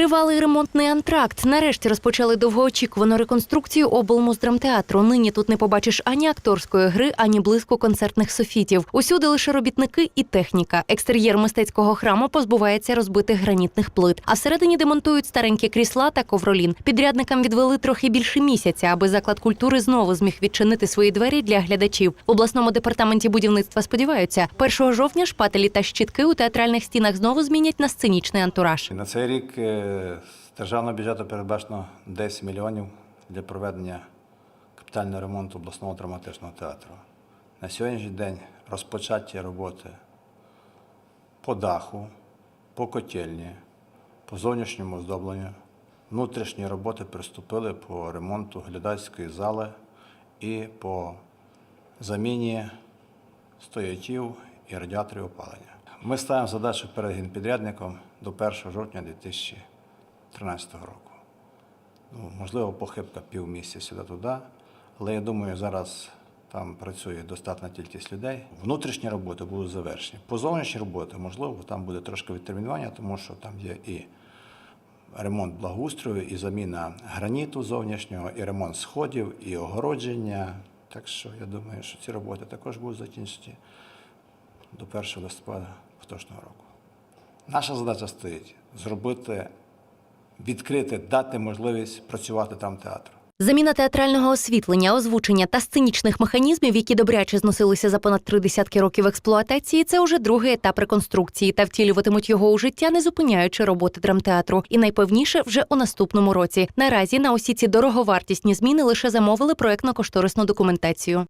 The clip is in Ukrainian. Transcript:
Тривалий ремонтний антракт. Нарешті розпочали довгоочікувану реконструкцію облмуздрамтеатру. Нині тут не побачиш ані акторської гри, ані блиску концертних софітів. Усюди лише робітники і техніка. Екстер'єр мистецького храму позбувається розбитих гранітних плит. А всередині демонтують старенькі крісла та ковролін. Підрядникам відвели трохи більше місяця, аби заклад культури знову зміг відчинити свої двері для глядачів. В обласному департаменті будівництва сподіваються, 1 жовтня шпателі та щітки у театральних стінах знову змінять на сценічний антураж. На цей рік е, з державного бюджету передбачено 10 мільйонів для проведення капітального ремонту обласного драматичного театру. На сьогоднішній день розпочаті роботи по даху, по котельні, по зовнішньому оздобленню. Внутрішні роботи приступили по ремонту глядацької зали і по заміні стоячів і радіаторів опалення. Ми ставимо задачу перед генпідрядником до 1 жовтня 2013 року. Ну, можливо, похибка півмісяця сюди-туди, але я думаю, зараз там працює достатня кількість людей. Внутрішні роботи будуть завершені. По зовнішній роботи, можливо, там буде трошки відтермінування, тому що там є і ремонт благоустрою, і заміна граніту зовнішнього, і ремонт сходів, і огородження. Так що я думаю, що ці роботи також будуть закінчені до 1 листопада поточного року. Наша задача стоїть зробити, відкрити, дати можливість працювати там театру. Заміна театрального освітлення, озвучення та сценічних механізмів, які добряче зносилися за понад три десятки років експлуатації, це уже другий етап реконструкції та втілюватимуть його у життя, не зупиняючи роботи драмтеатру. І найпевніше вже у наступному році. Наразі на усі ці дороговартісні зміни лише замовили проектно-кошторисну документацію.